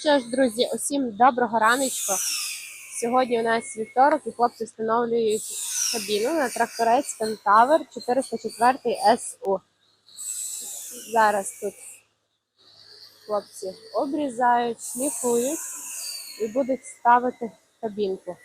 Що ж, друзі, усім доброго раночку. Сьогодні у нас вівторок і хлопці встановлюють кабіну на тракторець Кентавер 404 СУ. Зараз тут хлопці обрізають, шліфують і будуть ставити кабінку.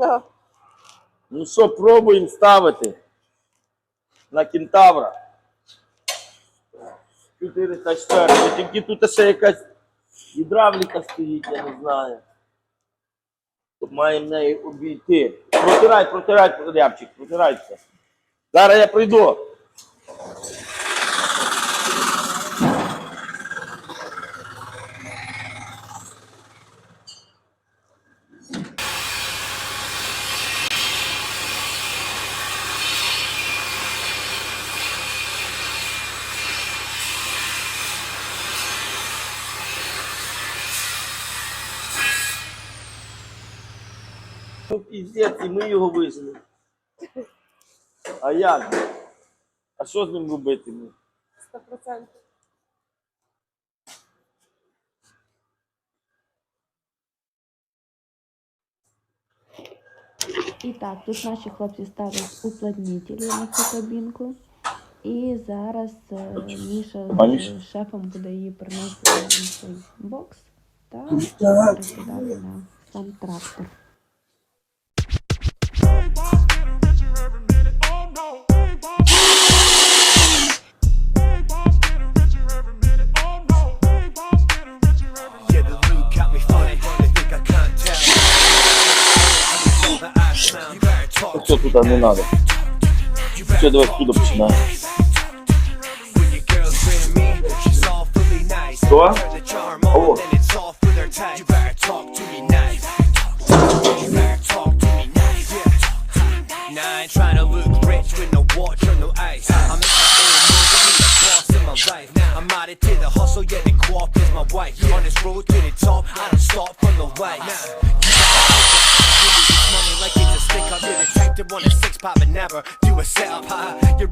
Ну, Ну що, пробуємо ставити на кентавра. 404. Тільки тут ще якась гідравліка стоїть, я не знаю. Тут маємо неї обійти. Протирай, протирай, рябчик, протирайся. Зараз я прийду. Ну, піздець, і ми його вижили. А як? А що з ним робити? ну? 100%. І так, тут наші хлопці ставлять уплотнителі на цю кабінку. І зараз е, Міша А, Міша? з шефом буде її приносити на цей бокс та перекидати на сам трактор. Better туда не надо. Все, давай отсюда починаем. When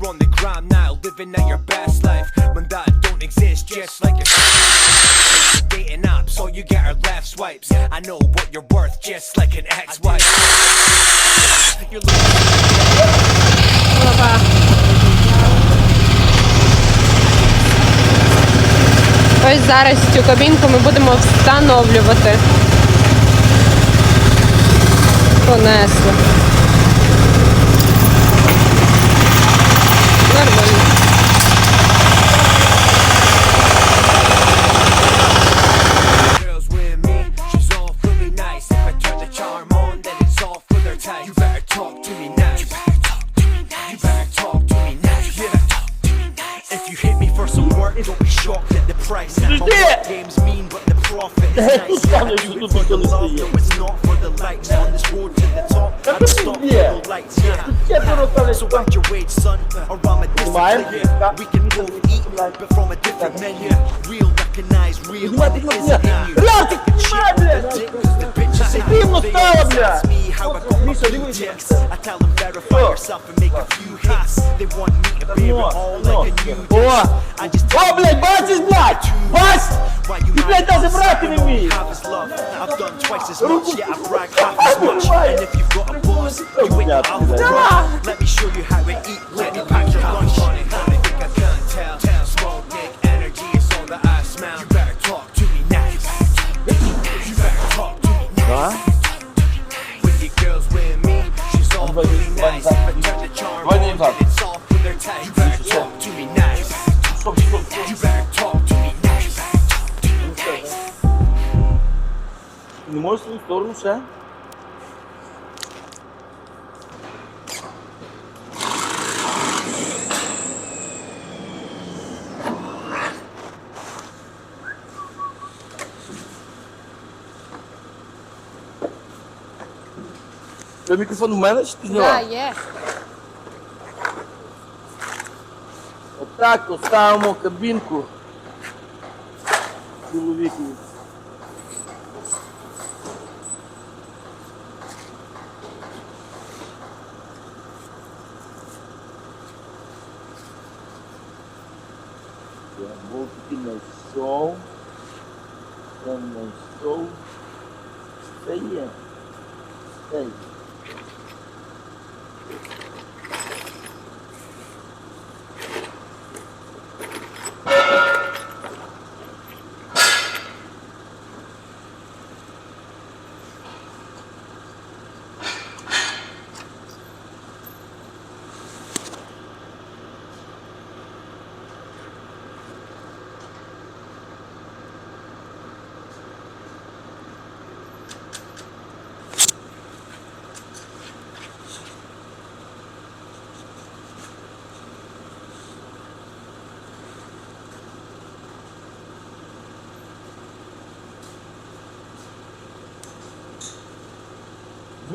on the gram now, living out your best life. When that don't exist, just like your dating apps, so you get her left swipes. I know what you're worth, just like an ex-wife. You're looking Ось зараз цю кабінку ми будемо встановлювати. Понесли. Games mean, but the profit is nice. it's not for the likes on this road to the top. I'm the lights. Yeah. So watch your weight, son, or I'm a disappear. We can eat, but from a different menu. Real recognize real, in you. блядь! The bitches ain't Дивно they стало, always бля! ask me how I got my Міша, blue дивись, як ticks. це. I tell them verify Що? yourself and make a few hits. They want me to bear Ну, it all ну. like a new О! dish. I just О, tell блядь, бачиш, блядь! Бач! Why you Ти, блядь, mad? навіть брати не вмієш! Have is love. I've done twice as Руку- Не можеш в свою сторону ще? Це мікрофон в мене чи ти Да, зняла? є. Отак от ставимо кабінку чоловіку. Я болтики знайшов. Це знайшов. Це є. Це є.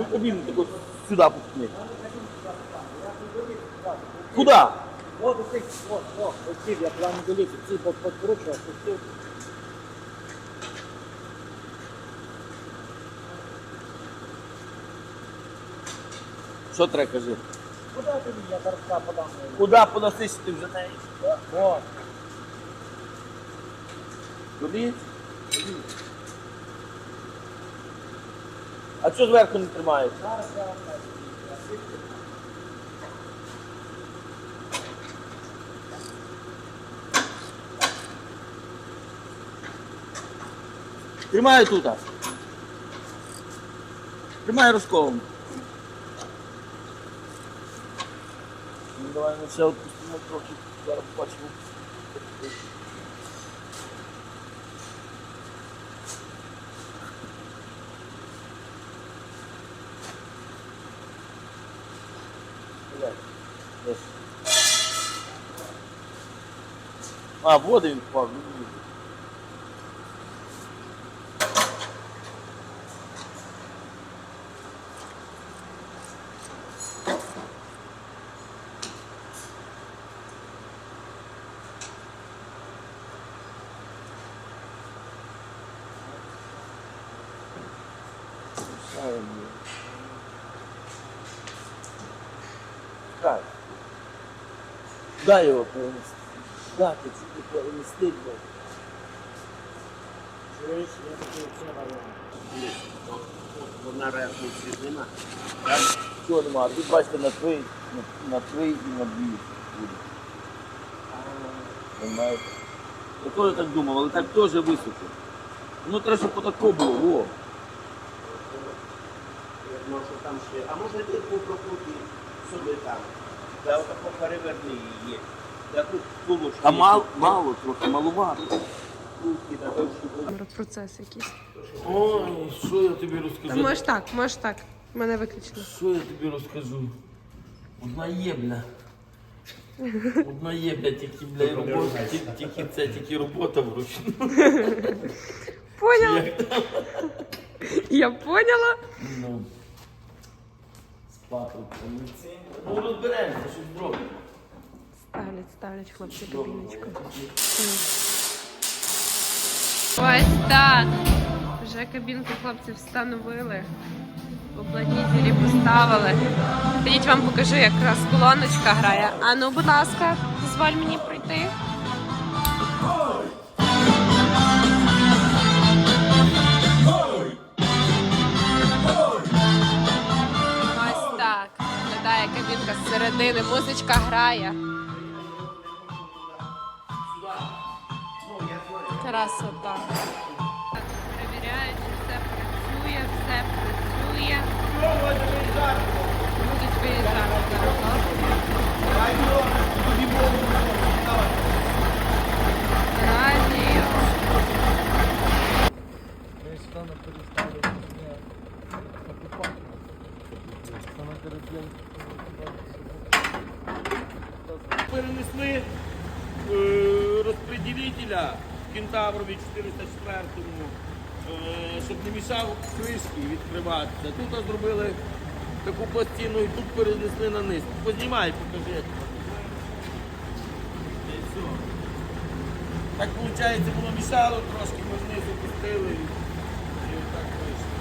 Ну, кабину такой сюда пускай. Куда? Вот цих, вот, вот, оці, я плану доліти, ці под- подкручував, пустив. Що треба кажи? Куди тобі я зараз подам? Куда поносиш ти вже неї? Вот. Туди? А що зверху не тримаєш? Зараз. Тримаю тут. Тримай розковом. Ну, давай ми ще відпустимо трохи. Зараз бачимо. А, воду він впав, Да его принести. Да, ты тебе принести, блядь. Чуєш, я такий район. Вона реакції нема. Чого нема? Тут бачите на три, на, на три і на дві буде. Понимаєте? Я теж так думав, але так теж високо. Ну треба, щоб отако було, во. Може там ще, а може ти по прокруті собі там. Та отако переверни її. А мало, мало трохи, малувато. Процес якийсь. Ой, що я тобі Та розкажу? можеш так, можеш так. Мене виключено. Що я тобі розкажу? Одна є, бля. Одна є, бля, тільки, бля, робота, тільки, тільки це, тільки робота вручну. Поняла? Я поняла. Ну, спати поміці. Ну, розберемося, щось зробимо. Ставлять, ставлять хлопці кабіночку. Ось так. Вже кабінку хлопці встановили. Уплотнітелі поставили. Ходіть вам покажу, як раз колоночка грає. А ну, будь ласка, дозволь мені пройти. Ось так. Виглядає кабінка з середини, музичка грає. Красота. Перевіряють, все працює, все працює. Будуть виїжджати зараз. четвертому, е, щоб не мішав кришки відкриватися. Тут зробили таку пластину і тут перенесли на низ. Познімай, покажи. Так виходить, воно мішало трошки, ми знизу пустили і отак вийшло.